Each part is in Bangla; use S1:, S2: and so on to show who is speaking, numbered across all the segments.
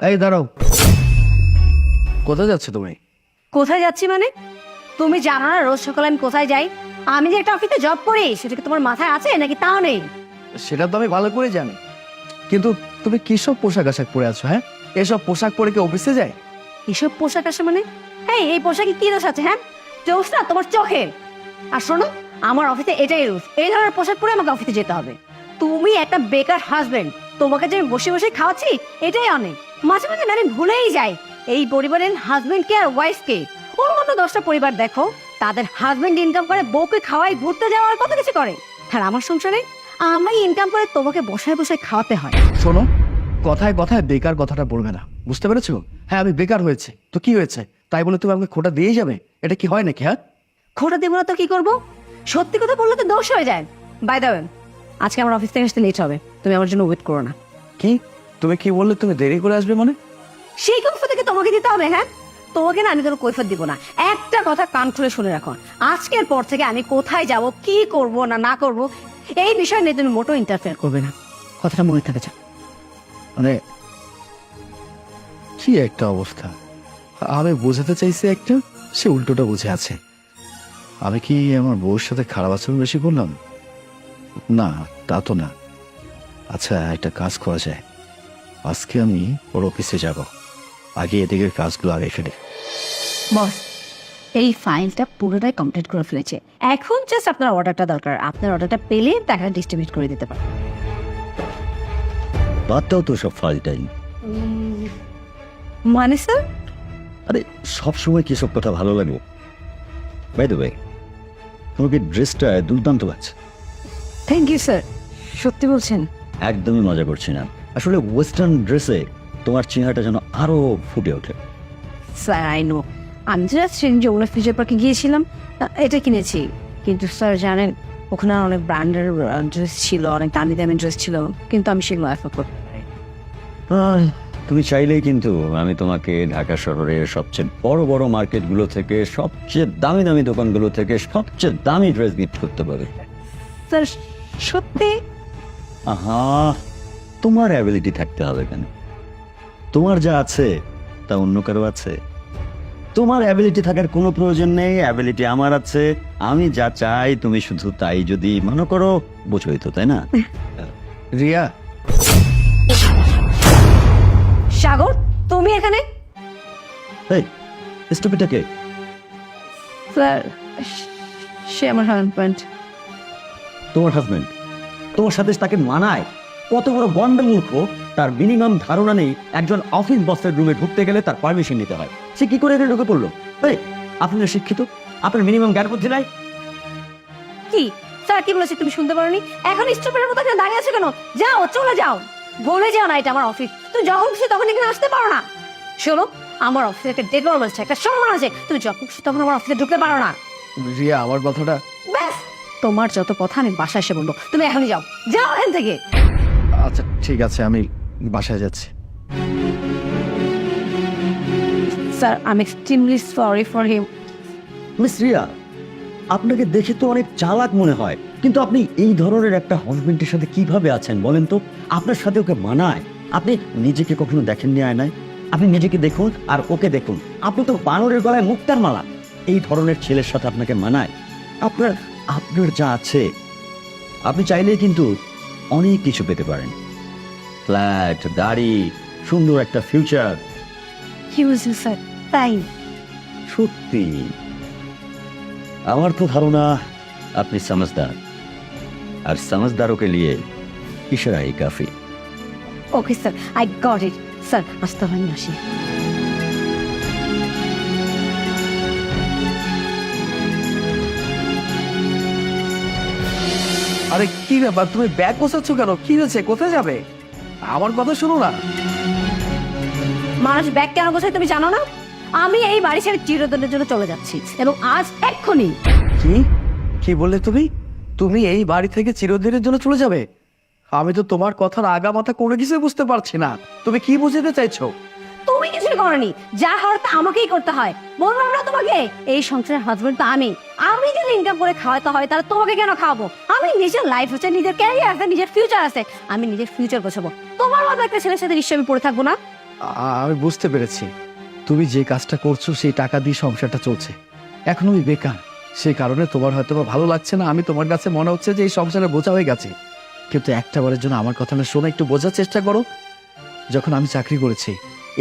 S1: এই দাঁড়াও। কোথায় যাচ্ছে তুমি?
S2: কোথায় যাচ্ছি মানে? তুমি জানো না রোজ সকালে আমি কোথায় যাই? আমি যে একটা অফিসে জব করি সেটা কি তোমার মাথায় আছে নাকি তাও নেই?
S1: সেটা তো আমি ভালো করে জানি। কিন্তু তুমি কিসব পোশাক আশাক পরে আছো হ্যাঁ? এসব পোশাক পরে কি অফিসে যায়?
S2: এসব পোশাক আসে মানে? এই এই পোশাকে কি দোষ আছে হ্যাঁ? দোষ না তোমার চোখে। আর শোনো আমার অফিসে এটাই রুলস এই ধরনের পোশাক পরে আমাকে অফিসে যেতে হবে। তুমি একটা বেকার হাজবেন্ড তোমাকে যে আমি বসে বসে খাওয়াচ্ছি এটাই অনেক। মাঝে মাঝে না আমি ভুলেই যায়। এই পরিবারের হাজবেন্ড কে আর ওয়াইফ কে। অন্য দশটা পরিবার দেখো তাদের হাজবেন্ড ইনকাম করে বউকে খাওয়াই ঘুরতে যাওয়ার কত কিছু করে। আর আমার সংসারে আমি ইনকাম করে তোমাকে বসায় বসায় খাওয়াতে হয়।
S1: শোনো কথায় কথায় বেকার কথাটা বলবে না। বুঝতে পেরেছ? হ্যাঁ আমি বেকার হয়েছে। তো কি হয়েছে? তাই বলে তুমি আমাকে খোটা দিয়ে যাবে? এটা কি হয় নাকি হ্যাঁ?
S2: খোটা দেবো না তো কি করব? সত্যি কথা বললে তো দোষ হয়ে যায়। বাই দ্য আজকে আমার অফিস থেকে আসতে লেট হবে। তুমি আমার জন্য ওয়েট করো না।
S1: কি? তুমি কি বললে তুমি দেরি করে আসবে মানে?
S2: সেই কৈফত থেকে তোমাকে দিতে হবে হ্যাঁ? তোমাকে না আমি কোনো কৈফত দিব না। একটা কথা কান খুলে শুনে রাখো। আজকের পর থেকে আমি কোথায় যাব কি করব না না করব এই বিষয় নিয়ে তুমি মোটো ইন্টারফেয়ার করবে না। কথাটা মনে থাকে যা
S1: মানে কি একটা অবস্থা? আমি বোঝাতে চাইছি একটা সে উল্টোটা বুঝে আছে। আমি কি আমার বউর সাথে খারাপ আচরণ বেশি করলাম? না তা তো না। আচ্ছা একটা কাজ করা যায়। আজকে আমি ওর অফিসে যাব। আগে এদিকের কাজগুলো আগে ফেলে
S2: বস এই ফাইলটা পুরোটাই কমপ্লিট করে ফেলেছে। এখন জাস্ট আপনার অর্ডারটা দরকার। আপনার অর্ডারটা পেলে টাকা ডিস্ট্রিবিউট করে দিতে পারেন।
S3: বাদটাও তো সব ফাইলটাই
S2: মানে স্যার
S3: আরে সব সময় কি সব কথা ভালো লাগে? বাই দ্য ওয়ে তোমাকে ড্রেসটা দুর্দান্ত লাগছে?
S2: থ্যাংক ইউ স্যার সত্যি বলছেন?
S3: একদমই মজা করছি না। আসলে ওয়েস্টার্ন ড্রেসে তোমার চেহারাটা যেন আরও ফুটে ওঠে।
S2: স্যার আই নো আমি তো জাস্ট যমুনা ফিউচার পার্কে গিয়েছিলাম এটা কিনেছি। কিন্তু স্যার জানেন ওখানে অনেক ব্র্যান্ডের ড্রেস ছিল অনেক দামি দামি ড্রেস ছিল কিন্তু আমি সেগুলো অ্যাফোর্ড করতে পারি
S3: তুমি চাইলেই কিন্তু আমি তোমাকে ঢাকা শহরের সবচেয়ে বড় বড় মার্কেটগুলো থেকে সবচেয়ে দামি দামি দোকানগুলো থেকে সবচেয়ে দামি ড্রেস গিফট করতে পারি।
S2: স্যার সত্যি?
S3: আহা! তোমার অ্যাবিলিটি থাকতে হবে কেন তোমার যা আছে তা অন্য কারও আছে। তোমার অ্যাবিলিটি থাকার কোনো প্রয়োজন নেই অ্যাবিলিটি আমার আছে আমি যা চাই তুমি শুধু তাই যদি মনে করো বোঝোই তো তাই না?
S1: রিয়া।
S2: সাগর তুমি এখানে?
S3: এই স্টুপিটাকে
S2: স্যার সে আমার হাজব্যান্ড
S3: তোমার হাজবেন্ড তোমার সাথে তাকে মানায়? কত বড় গন্ড মূর্খ তার মিনিমাম ধারণা নেই একজন অফিস বসের রুমে ঢুকতে গেলে তার পারমিশন নিতে হয়। সে কি করে এখানে ঢুকে পড়ল? এই আপনি না শিক্ষিত? আপনার মিনিমাম জ্ঞান বুদ্ধি নাই?
S2: কি? স্যার কি বলেছি তুমি শুনতে পারোনি? এখন স্টপের মতো এখানে দাঁড়িয়ে আছো কেন? যাও চলে যাও। বলে যাও না এটা আমার অফিস তুমি যখন খুশি তখন এখানে আসতে পারো না। শোনো আমার অফিসে একটা আছে একটা সম্মান আছে। তুমি যখন খুশি তখন আমার অফিসে ঢুকতে পারো না।
S1: রিয়া আমার কথাটা
S2: ব্যাস তোমার যত কথা আমি বাসায় এসে বলব তুমি এখনই যাও। যাও এখান থেকে।
S1: আচ্ছা ঠিক আছে আমি বাসায় যাচ্ছি।
S2: Sir I am extremely sorry for him
S3: miss Riya আপনাকে দেখে তো অনেক চালাক মনে হয় কিন্তু আপনি এই ধরনের একটা হাজবেন্ডের সাথে কীভাবে আছেন বলেন তো? আপনার সাথে ওকে মানায়? আপনি নিজেকে কখনো দেখেননি আয়নায়? আপনি নিজেকে দেখুন আর ওকে দেখুন। আপনি তো বানরের গলায় মুক্তার মালা। এই ধরনের ছেলের সাথে আপনাকে মানায়? আপনার আপনার যা আছে আপনি চাইলেই কিন্তু অনেক কিছু পেতে পারেন। ফ্ল্যাট গাড়ি সুন্দর একটা ফিউচার।
S2: তাই
S3: সত্যি। আমার তো ধারণা আপনি সমাজদার। আর সমজদারকে লিয়ে ইশারাই কাফি।
S2: Okay sir I got it sir আস্তে হয় না
S1: আরে কি ব্যাপার তুমি ব্যাগ গোছাচ্ছ কেন? কি হয়েছে? কোথায় যাবে? আমার কথা শোনো না।
S2: মানুষ ব্যাগ কেন গোছায় তুমি জানো না? আমি এই বাড়ি ছেড়ে চিরদিনের জন্য চলে যাচ্ছি এবং আজ এক্ষুনি।
S1: কি? কি বললে তুমি? তুমি এই বাড়ি থেকে চিরদিনের জন্য চলে যাবে? আমি তো তোমার কথার আগা মাথা কোনো কিছুই বুঝতে পারছি না। তুমি কি বুঝতে চাইছো?
S2: তুমি কিছুই করনি। যা হওয়ার তা আমাকেই করতে হয়। বললাম না তোমাকে? এই সংসারের হাজবেন্ড তো আমি। আমি যদি ইনকাম করে খাওয়াতে হয়, তাহলে তোমাকে কেন খাওয়াবো? আমি নিজের লাইফ আছে নিজের ক্যারিয়ার আছে, নিজের ফিউচার আছে। আমি নিজের ফিউচার গোছাবো। তোমার মতো একটা ছেলের সাথে নিশ্চয়ই আমি পড়ে থাকব না?
S1: আমি বুঝতে পেরেছি। তুমি যে কাজটা করছ, সেই টাকা দিয়ে সংসারটা চলছে। এখন আমি বেকার। সেই কারণে তোমার হয়তো ভালো লাগছে না। আমি তোমার কাছে মনে হচ্ছে যে এই সংসারে বোঝা হয়ে গেছে। কিন্তু একটা বারের জন্য আমার কথা না শোনা একটু বোঝার চেষ্টা করো। যখন আমি চাকরি করেছি,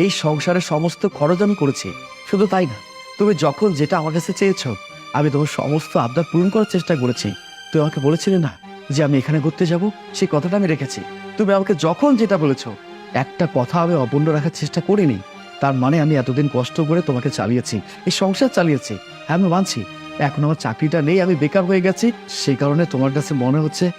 S1: এই সংসারের সমস্ত খরচ আমি করেছি। শুধু তাই না, তুমি যখন যেটা আমার কাছে চেয়েছো আমি তোমার সমস্ত আবদার পূরণ করার চেষ্টা করেছি। তুই আমাকে বলেছিলে না যে আমি এখানে ঘুরতে যাব? সেই কথাটা আমি রেখেছি। তুমি আমাকে যখন যেটা বলেছ, একটা কথা আমি অপূর্ণ রাখার চেষ্টা করিনি। তার মানে আমি এতদিন কষ্ট করে তোমাকে চালিয়েছি, এই সংসার চালিয়েছি। হ্যাঁ আমি মানছি। এখন আমার চাকরিটা নেই, আমি বেকার হয়ে গেছি। সেই কারণে তোমার কাছে মনে হচ্ছে,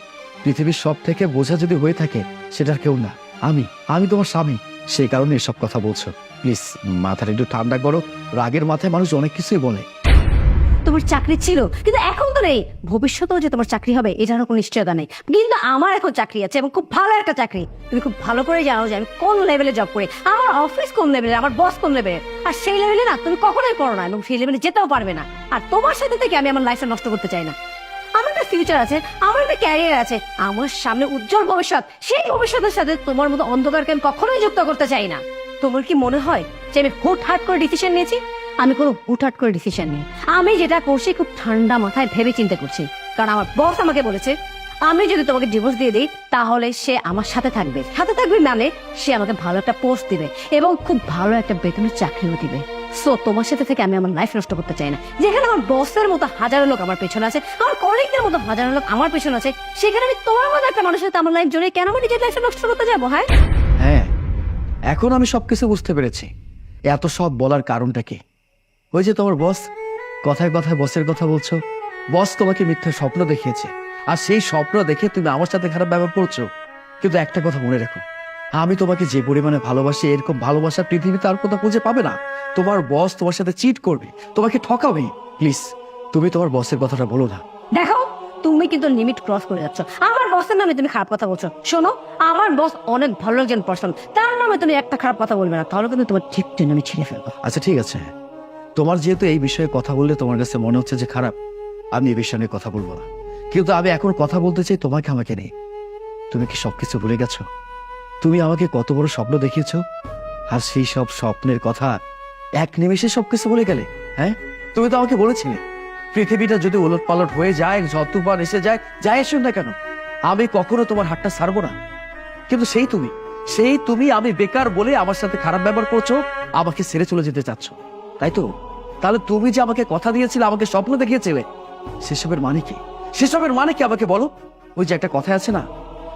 S1: পৃথিবীর সব থেকে বোঝা যদি হয়ে থাকে, সেটার কেউ না। আমি আমি তোমার স্বামী। সেই কারণে এসব কথা বলছো। প্লিজ, মাথাটা একটু ঠান্ডা করো। রাগের মাথায় মানুষ অনেক কিছুই বলে।
S2: তোমার চাকরি ছিল, কিন্তু এখন তো নেই। ভবিষ্যতেও যে তোমার চাকরি হবে এটারও কোনো নিশ্চয়তা নেই। কিন্তু আমার এখন চাকরি আছে এবং খুব ভালো একটা চাকরি। তুমি খুব ভালো করে জানো যে আমি কোন লেভেলে জব করি। আমার অফিস কোন লেভেলে আমার বস কোন লেভেলে আর সেই লেভেলে না, তুমি কখনোই পড়ো না এবং সেই লেভেলে যেতেও পারবে না। আর তোমার সাথে থেকে আমি আমার লাইফটা নষ্ট করতে চাই না। আমার একটা ফিউচার আছে, আমার একটা ক্যারিয়ার আছে। আমার সামনে উজ্জ্বল ভবিষ্যৎ। সেই ভবিষ্যতের সাথে তোমার মতো অন্ধকারকে আমি কখনোই যুক্ত করতে চাই না। তোমার কি মনে হয় যে আমি হুট হাট করে ডিসিশন নিয়েছি? আমি কোনো হুটহাট করে ডিসিশন নিই। আমি যেটা করছি খুব ঠান্ডা মাথায় ভেবে চিন্তা করছি। কারণ আমার বস আমাকে বলেছে, আমি যদি তোমাকে ডিভোর্স দিয়ে দিই, তাহলে সে আমার সাথে থাকবে। সাথে থাকবে মানে সে আমাকে ভালো একটা পোস্ট দিবে এবং খুব ভালো একটা বেতনের চাকরিও দিবে। সো তোমার সাথে থেকে আমি আমার লাইফ নষ্ট করতে চাই না। যেখানে আমার বসের মতো হাজারো লোক আমার পেছনে আছে, আমার কলিগদের মতো হাজারো লোক আমার পেছনে আছে, সেখানে আমি তোমার মতো একটা মানুষের সাথে আমার লাইফ জড়িয়ে কেন আমি নিজের লাইফটা নষ্ট করতে যাব হ্যাঁ?
S1: হ্যাঁ এখন আমি সবকিছু বুঝতে পেরেছি। এত সব বলার কারণটা কি? ওই যে তোমার বস? কথায় কথায় বসের কথা বলছো। বস তোমাকে মিথ্যা স্বপ্ন দেখিয়েছে। আর সেই স্বপ্ন দেখে তুমি আমার সাথে খারাপ ব্যবহার করছ। কিন্তু একটা কথা মনে রাখো। আমি তোমাকে যে পরিমাণে ভালোবাসি এরকম ভালোবাসা পৃথিবীতে আর কোথাও খুঁজে পাবে না। তোমার বস তোমার সাথে চিট করবে। তোমাকে ঠকাবে। প্লিজ তুমি তোমার বসের কথাটা বলো না।
S2: দেখো তুমি কিন্তু লিমিট ক্রস করে যাচ্ছ। আমার বসের নামে তুমি খারাপ কথা বলছো। শোনো আমার বস অনেক ভালো একজন পার্সন তার নামে তুমি একটা খারাপ কথা বলবে না। তাহলে কিন্তু তোমার ঠিক আমি ছিঁড়ে ফেলব।
S1: আচ্ছা ঠিক আছে। তোমার যেহেতু এই বিষয়ে কথা বললে তোমার কাছে মনে হচ্ছে যে খারাপ, আমি এই বিষয় কথা বলব না। কিন্তু আমি এখন কথা বলতে চাই তোমাকে আমাকে নেই তুমি কি সবকিছু ভুলে গেছো? তুমি আমাকে কত বড় স্বপ্ন দেখিয়েছো? আর সেই সব স্বপ্নের কথা এক নিমেষে সবকিছু বলে গেলে হ্যাঁ? তুমি তো আমাকে বলেছিলে, পৃথিবীটা যদি ওলট পালট হয়ে যায় ঝতুপান এসে যায়, যাই এসুন না কেন, আমি কখনো তোমার হাতটা ছাড়বো না। কিন্তু সেই তুমি সেই তুমি আমি বেকার বলে আমার সাথে খারাপ ব্যবহার করছ, আমাকে ছেড়ে চলে যেতে চাচ্ছ। তাই তো? তাহলে তুমি যে আমাকে কথা দিয়েছিলে, আমাকে স্বপ্ন দেখিয়েছিলে, সেসবের মানে কি? সেসবের মানে কি আমাকে বলো? ওই যে একটা কথা আছে না,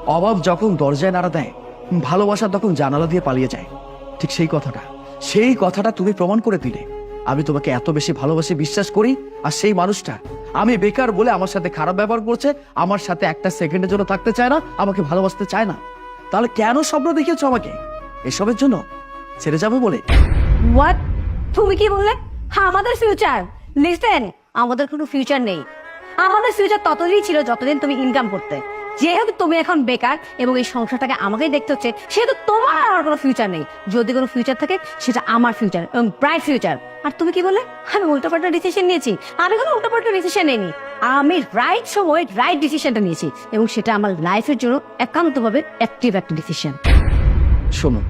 S1: অভাব যখন দরজায় নাড়া দেয়, ভালোবাসা তখন জানালা দিয়ে পালিয়ে যায়। ঠিক সেই কথাটা। সেই কথাটা তুমি প্রমাণ করে দিলে। আমি তোমাকে এত বেশি ভালোবাসি, বিশ্বাস করি, আর সেই মানুষটা আমি বেকার বলে আমার সাথে খারাপ ব্যবহার করছে, আমার সাথে একটা সেকেন্ডের জন্য থাকতে চায় না, আমাকে ভালোবাসতে চায় না। তাহলে কেন স্বপ্ন দেখিয়েছো আমাকে? এসবের জন্য ছেড়ে যাবে বলে?
S2: হোয়াট তুমি কি বললে? হ্যাঁ আমাদের ফিউচার লিসেন আমাদের কোনো ফিউচার নেই। আমাদের ফিউচার ততদিনই ছিল যতদিন তুমি ইনকাম করতে। যেহেতু তুমি এখন বেকার এবং এই সংসারটাকে আমাকেই দেখতে হচ্ছে, সেহেতু তোমার আর কোনো ফিউচার নেই। যদি কোনো ফিউচার থাকে, সেটা আমার ফিউচার এবং ব্রাইট ফিউচার আর তুমি কি বলে আমি উল্টোপাল্টা ডিসিশন নিয়েছি। আমি কোনো উল্টোপাল্টা ডিসিশন নিইনি। আমি রাইট সময় রাইট ডিসিশনটা নিয়েছি এবং সেটা আমার লাইফের জন্য একান্তভাবে অ্যাক্টিভ একটা ডিসিশন
S1: শোনো,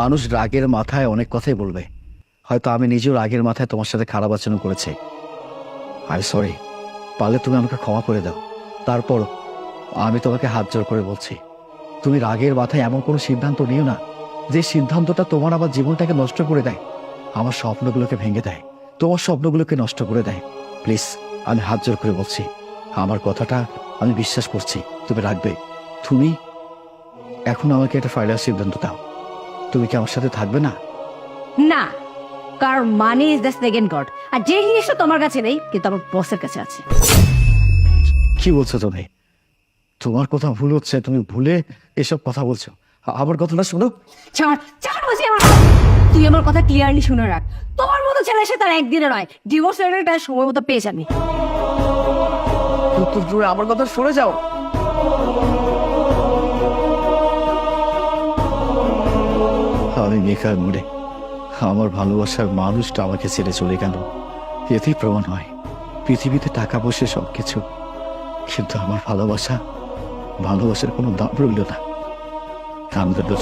S1: মানুষ রাগের মাথায় অনেক কথাই বলবে। হয়তো আমি নিজেও রাগের মাথায় তোমার সাথে খারাপ আচরণ করেছি। আই সরি পারলে তুমি আমাকে ক্ষমা করে দাও। তারপর আমি তোমাকে হাত জোর করে বলছি, তুমি রাগের মাথায় এমন কোনো সিদ্ধান্ত নিও না, যে সিদ্ধান্তটা তোমার আমার জীবনটাকে নষ্ট করে দেয়, আমার স্বপ্নগুলোকে ভেঙে দেয়, তোমার স্বপ্নগুলোকে নষ্ট করে দেয়। প্লিজ আমি হাত জোর করে বলছি, আমার কথাটা আমি বিশ্বাস করছি, তুমি রাখবে তুমি এখন আমাকে একটা ফাইনাল সিদ্ধান্ত দাও। তুমি কি আমার সাথে থাকবে না?
S2: না। কারণ money is the second god আর যে জিনিসটা তোমার কাছে নেই কিন্তু আমার বসের কাছে আছে।
S1: কি বলছো তুমি? তোমার কথা ভুল হচ্ছে তুমি ভুলে এসব কথা বলছো। আ- আমার কথাটা শোনো।
S2: ছাড় ছাড় বলছি আমার তুই আমার কথা ক্লিয়ারলি শুনে রাখ। তোমার মতো ছেলে সে তার একদিনে নয়। ডিভোর্স লেটারটা সময় মতো পেয়ে যাবি।
S1: তু- তুমি আমার কথা শুনে যাও। আমি বেকার মুড়ে। আমার ভালোবাসার মানুষটা আমাকে ছেড়ে চলে গেল এতেই প্রমাণ হয়, পৃথিবীতে টাকা পয়সা সব কিছু কিন্তু আমার ভালোবাসা, ভালোবাসার কোনো দাম রইল না দাম রইল।